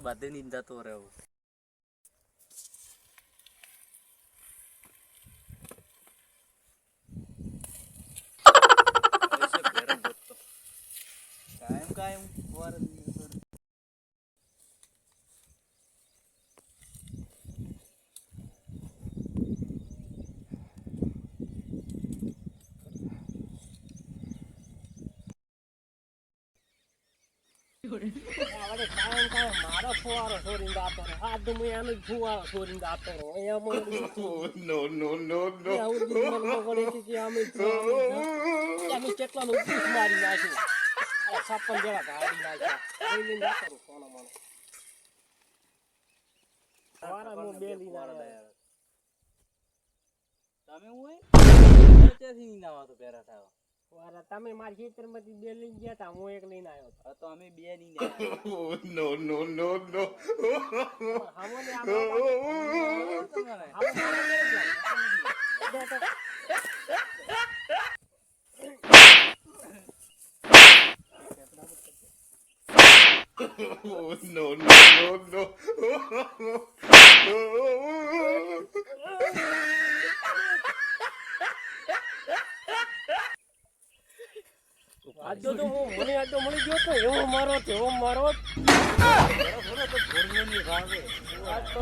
બધે ની જતો રહ્યો કાયમ કાયમ વાર વળી કાયમ કાયમ મારો ફુવારો છોડીને દાતો દાતો અહીંયા. અમે મારી નાખ્યો આ છપ્પન જેવા નાખ્યા એ લઈને સવારે બે આવ્યો. તમે હું ક્યાંથી ની નાવા તો પેરા થાવ સવારે તમે મારા ખેતરમાંથી બે લઈને ગયા તા હું એક લઈને આવ્યો હતો તો અમે બે ની નો નો નો નો નો Oh, no, no, no, no. આજો તો હું મને આજો મળી ગયો તો એવો મારો તો એવો મારો. આજ તો